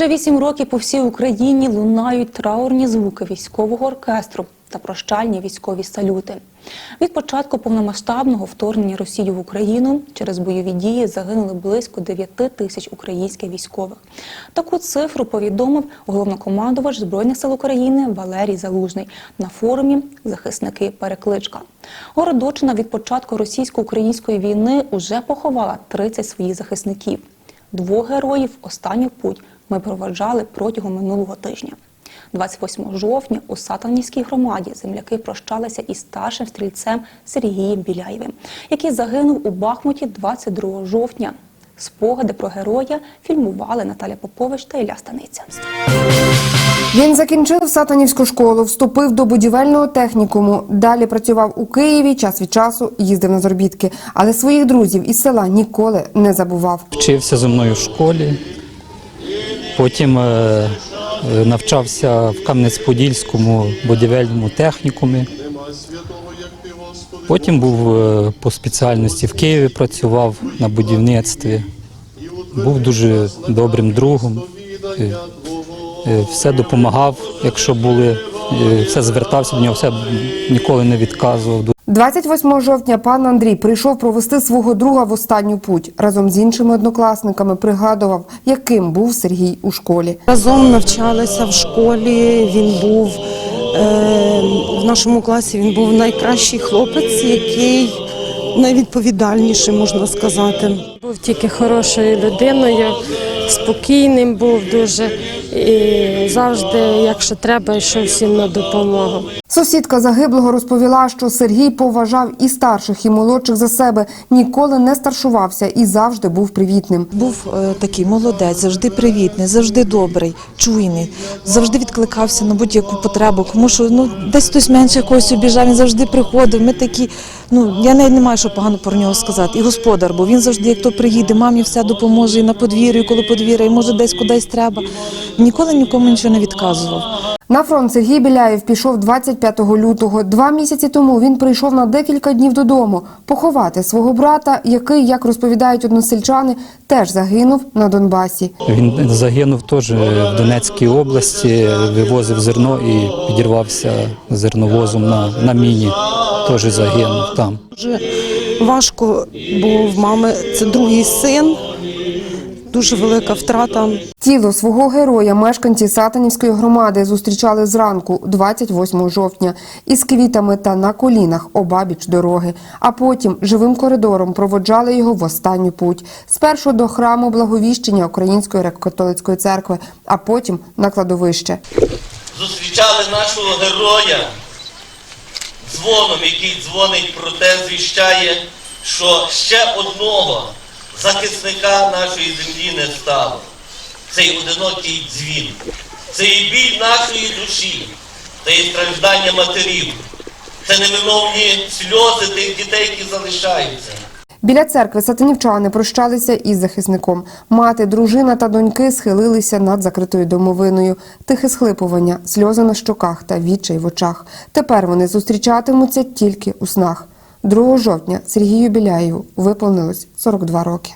Вже вісім років по всій Україні лунають траурні звуки військового оркестру та прощальні військові салюти. Від початку повномасштабного вторгнення Росії в Україну через бойові дії загинули близько 9 тисяч українських військових. Таку цифру повідомив головнокомандувач Збройних сил України Валерій Залужний на форумі Захисники Перекличка. Городочина від початку російсько-української війни уже поховала 30 своїх захисників. Двох героїв останню путь ми проведжали протягом минулого тижня. 28 жовтня у Сатанівській громаді земляки прощалися із старшим стрільцем Сергієм Біляєвим, який загинув у Бахмуті 22 жовтня. Спогади про героя фільмували Наталя Попович та Ілля Станиця. Він закінчив Сатанівську школу, вступив до будівельного технікуму. Далі працював у Києві, час від часу їздив на заробітки. Але своїх друзів із села ніколи не забував. Вчився зі мною в школі, потім е, е, навчався в Кам'янець-Подільському будівельному технікумі. Потім був е, по спеціальності в Києві, працював на будівництві. Був дуже добрим другом. Е, Все допомагав, якщо були, все звертався до нього, все ніколи не відказував. 28 жовтня пан Андрій прийшов провести свого друга в останню путь. Разом з іншими однокласниками пригадував, яким був Сергій у школі. Разом навчалися в школі. Він був в нашому класі. Він був найкращий хлопець, який найвідповідальніший, можна сказати. Був тільки хорошою людиною, спокійним був дуже і завжди, якщо треба, йшов всім на допомогу. Сусідка загиблого розповіла, що Сергій поважав і старших, і молодших за себе, ніколи не старшувався і завжди був привітним. Був е, такий молодець, завжди привітний, завжди добрий, чуйний, завжди відкликався на будь-яку потребу. Кому що ну десь хтось менше когось обіжав, він завжди приходив. Ми такі, ну я навіть не маю що погано про нього сказати. І господар, бо він завжди, як то приїде, мамі все допоможе і на подвір'ю, і коло подвір'я, і може десь кудись треба. Ніколи нікому нічого не відказував. На фронт Сергій Біляєв пішов 25 лютого. Два місяці тому він прийшов на декілька днів додому поховати свого брата, який, як розповідають односельчани, теж загинув на Донбасі. Він загинув теж в Донецькій області, вивозив зерно і підірвався зерновозом на, на міні. Теж загинув там. Дуже важко, бо в мами це другий син, дуже велика втрата. Тіло свого героя мешканці Сатанівської громади зустрічали зранку, 28 жовтня, із квітами та на колінах обабіч дороги. А потім живим коридором проводжали його в останню путь. Спершу до храму Благовіщення Української греко-католицької церкви, а потім на кладовище. зустрічали нашого героя дзвоном, який дзвонить про те, звіщає, що ще одного захисника нашої землі не стало. Цей одинокий дзвін, це і біль нашої душі, це і страждання матерів, це невимовні сльози тих дітей, які залишаються. Біля церкви сатанівчани прощалися із захисником. Мати, дружина та доньки схилилися над закритою домовиною. Тихе схлипування, сльози на щоках та відчай в очах. Тепер вони зустрічатимуться тільки у снах. 2 жовтня Сергію Біляєву виповнилось 42 роки.